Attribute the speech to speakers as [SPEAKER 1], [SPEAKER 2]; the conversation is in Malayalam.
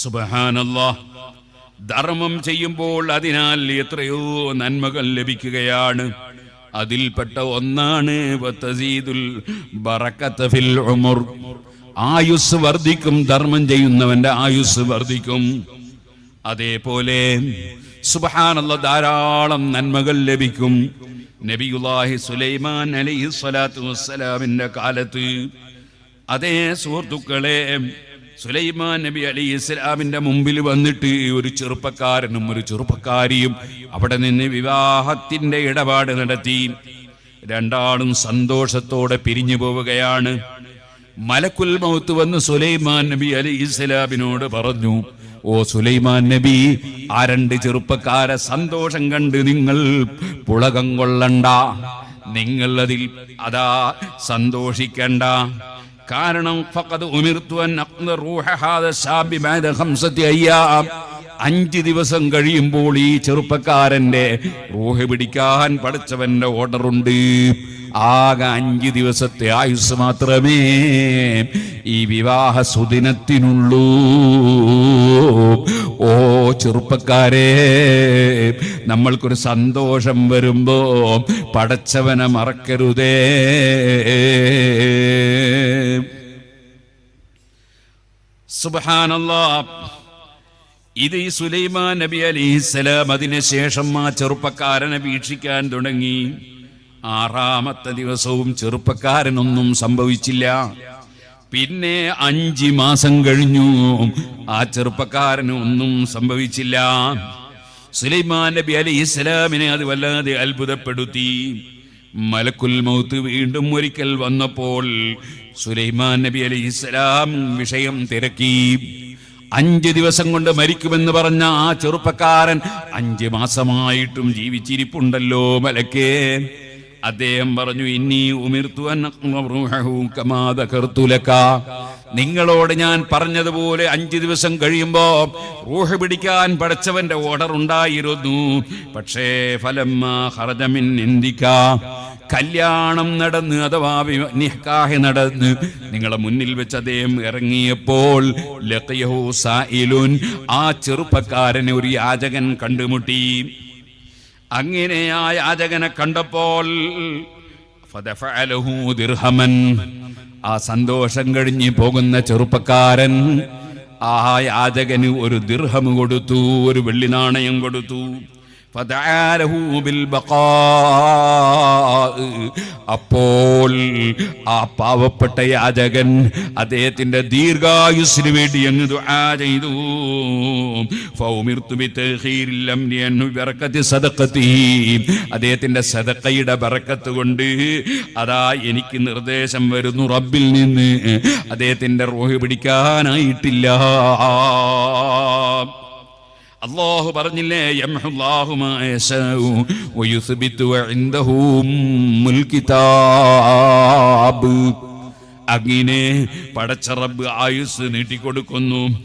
[SPEAKER 1] സുബഹാനല്ലാ ധർമ്മം ചെയ്യുമ്പോൾ അതിനാൽ എത്രയോ നന്മകൾ ലഭിക്കുകയാണ്. അതിൽപ്പെട്ട ഒന്നാണ് ഉമർ. ആയുസ് വർദ്ധിക്കും ധർമ്മം ചെയ്യുന്നവന്റെ ആയുസ് വർദ്ധിക്കും. അതേപോലെ സുബഹാനുള്ള ധാരാളം നന്മകൾ ലഭിക്കും. നബിയുല്ലാഹി സുലൈമാൻ അലൈഹി സ്വലാത്തു വസ്സലാമിന്റെ കാലത്ത്. അതേ സുഹൃത്തുക്കളെ സുലൈമാൻ നബി അലി ഇസ്ലാമിന്റെ മുമ്പിൽ വന്നിട്ട് ഒരു ചെറുപ്പക്കാരനും ഒരു ചെറുപ്പക്കാരിയും അവിടെ നിന്ന് വിവാഹത്തിന്റെ ഇടപാട് നടത്തി. രണ്ടാളും സന്തോഷത്തോടെ പിരിഞ്ഞു പോവുകയാണ്. മലക്കുൽ മൗത്ത് വന്ന് സുലൈമാൻ നബി അലി ഇസ്ലാമിനോട് പറഞ്ഞു ഓ സുലൈമാൻ നബി ആ രണ്ട് ചെറുപ്പക്കാരെ സന്തോഷം കണ്ട് നിങ്ങൾ പുളകം കൊള്ളണ്ട. നിങ്ങൾ അതിൽ അതാ സന്തോഷിക്കണ്ട. കാരണം അഞ്ച് ദിവസം കഴിയുമ്പോൾ ഈ ചെറുപ്പക്കാരന്റെ റൂഹ് പിടിക്കാൻ പഠിച്ചവന്റെ ഓർഡറുണ്ട്. ആകെ അഞ്ച് ദിവസത്തെ ആയുസ് മാത്രമേ ഈ വിവാഹ സുദിനത്തിനുള്ളൂ. ഓ ചെറുപ്പക്കാരെ നമ്മൾക്കൊരു സന്തോഷം വരുമ്പോ പടച്ചവനെ മറക്കരുതേ. ഇത് ഈ സുലൈമാൻ നബി അലിഹിസ്സലാം അതിനുശേഷം ആ ചെറുപ്പക്കാരനെ വീക്ഷിക്കാൻ തുടങ്ങി. ആറാമത്തെ ദിവസവും ചെറുപ്പക്കാരനൊന്നും സംഭവിച്ചില്ല. പിന്നെ അഞ്ച് മാസം കഴിഞ്ഞു. ആ ചെറുപ്പക്കാരന് ഒന്നും സംഭവിച്ചില്ല. സുലൈമാൻ നബി അലി ഇസ്ലാമിനെ അത് വല്ലാതെ അത്ഭുതപ്പെടുത്തി. മലക്കുൽ മൗത്ത് വീണ്ടും ഒരിക്കൽ വന്നപ്പോൾ സുലൈമാൻ നബി അലി ഇസ്ലാം വിഷയം തിരക്കി. അഞ്ച് ദിവസം കൊണ്ട് മരിക്കുമെന്ന് പറഞ്ഞ ആ ചെറുപ്പക്കാരൻ അഞ്ച് മാസമായിട്ടും ജീവിച്ചിരിപ്പുണ്ടല്ലോ മലക്കേ. അദ്ദേഹം പറഞ്ഞു ഇനി ഉമിർത്തു നിങ്ങളോട് ഞാൻ പറഞ്ഞതുപോലെ അഞ്ചു ദിവസം കഴിയുമ്പോ റൂഹ് പിടിക്കാൻ പഠിച്ചവന്റെ ഓർഡർ ഉണ്ടായിരുന്നു. പക്ഷേ ഫലം ഹർജമിൻ ഇന്ദിക്ക കല്യാണം നടന്ന് അഥവാ നിഹ്കാഹ് നടന്ന് നിങ്ങളെ മുന്നിൽ വെച്ച് അദ്ദേഹം ഇറങ്ങിയപ്പോൾ സായിലുൻ ആ ചെറുപ്പക്കാരനെ ഒരു യാചകൻ കണ്ടുമുട്ടി അങ്ങനെ ആ യാചകനെ കണ്ടപ്പോൾ ദിർഹമൻ ആ സന്തോഷം കഴിഞ്ഞ് പോകുന്ന ചെറുപ്പക്കാരൻ ആ യാചകന് ഒരു ദിർഹം കൊടുത്തു ഒരു വെള്ളി നാണയം കൊടുത്തു. അപ്പോൾ ആ പാവപ്പെട്ട യാചകൻ അദ്ദേഹത്തിന്റെ ദീർഘായുസിന് വേണ്ടി അങ്ങ് ദുആ ചെയ്തു. അദ്ദേഹത്തിന്റെ സദക്കയുടെ ബറക്കത്ത് കൊണ്ട് അതാ എനിക്ക് നിർദ്ദേശം വരുന്നു റബ്ബിൽ നിന്ന്. അദ്ദേഹത്തിന്റെ റോഹ് പിടിക്കാനായിട്ടില്ല. അള്ളാഹു പറഞ്ഞില്ലേ അങ്ങനെ പടച്ചറബ് ആയുസ് നീട്ടിക്കൊടുക്കുന്നു.